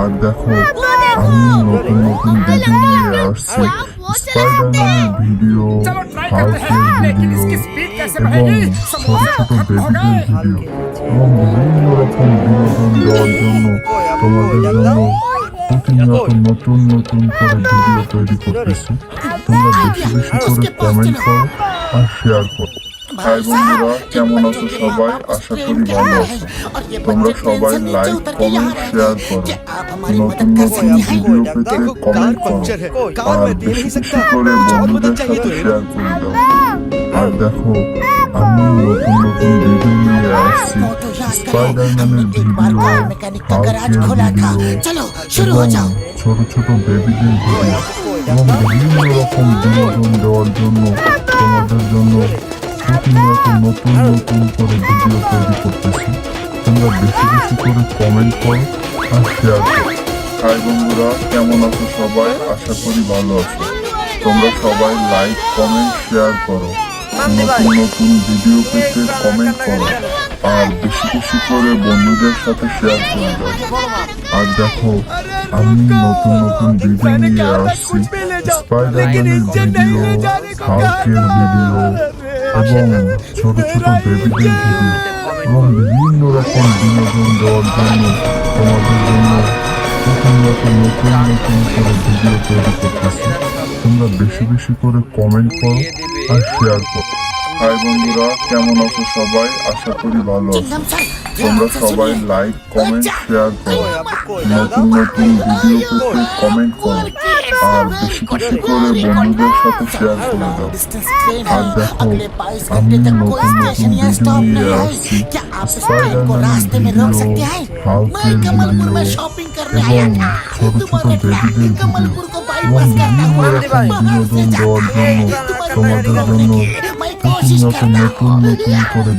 আর দেখো আমি নতুন নতুন ভিডিও নিয়ে আসছি। স্পাইডারম্যান ভিডিও হাউসের ভিডিও এবং ছোট ছোট বেবিদের ভিডিও এবং বিভিন্ন রকম বিনোদন দেওয়ার জন্য তোমাদের জন্য প্রতিনিয়ত নতুন নতুন করে ভিডিও তৈরি করতেছি। তোমরা বেশি বেশি করে কমেন্ট করো আর শেয়ার করো। ভাই বন্ধুরা কেমন আছো সবাই? আশা করি ভালো আছো। তোমরা সবাই লাইক কমেন্ট শেয়ার করো। নতুন নতুন ভিডিও পেতে কমেন্ট করো। আর বেশি বেশি করে বন্ধুদের সাথে শেয়ার করে দাও। আর দেখো, আমি নতুন নতুন ভিডিও নিয়ে আসছি। স্পাইডারম্যানের ভিডিও হাউসের ভিডিও এবং ছোট ছোট বেবিদের ভিডিও এবং বিভিন্ন রকম বিনোদন দেওয়ার জন্য, তোমাদের জন্য প্রতিনিয়ত নতুন নতুন করে ভিডিও তৈরি করতেছি। তোমরা বেশি বেশি করে কমেন্ট করো আর শেয়ার করো। হাই বন্ধুরা কেমন আছো সবাই? আশা করি ভালো আছো। তোমরা সবাই লাইক কমেন্ট শেয়ার করো। নতুন নতুন ভিডিও পেতে কমেন্ট করো। আর বেশি বেশি করে বন্ধুদের সাথে শেয়ার করে দাও। আর দেখো আমি নতুন নতুন ভিডিও নিয়ে আসছি। স্পাইডারম্যানের ভিডিও হাউকের ভিডিও এবং ছোট ছোট বেবিদের ভিডিও এবং বিভিন্ন রকম বিনোদন দেওয়ার জন্য তোমাদের জন্য প্রতিনিয়ত নতুন নতুন করে ভিডিও তৈরি করতেছি। তোমরা বেশি বেশি করে কমেন্ট করো আর শেয়ার করো। হাই বন্ধুরা, কেমন আছো সবাই? আশা করি ভালো আছো। তোমরা সবাই লাইক কমেন্ট শেয়ার করো। নতুন নতুন ভিডিও পেতে কমেন্ট করো। আর বেশি বেশি করে বন্ধুদের সাথে শেয়ার করে দাও আর দেখো আমি নতুন নতুন ভিডিও নিয়ে আসছি স্পাইডারম্যানের ভিডিও হাউসের ভিডিও এবং ছোট ছোট বেবিদের ভিডিও এবং বিভিন্ন রকম বিনোদন দেওয়ার জন্য তোমাদের জন্য প্রতিনিয়ত নতুন নতুন করে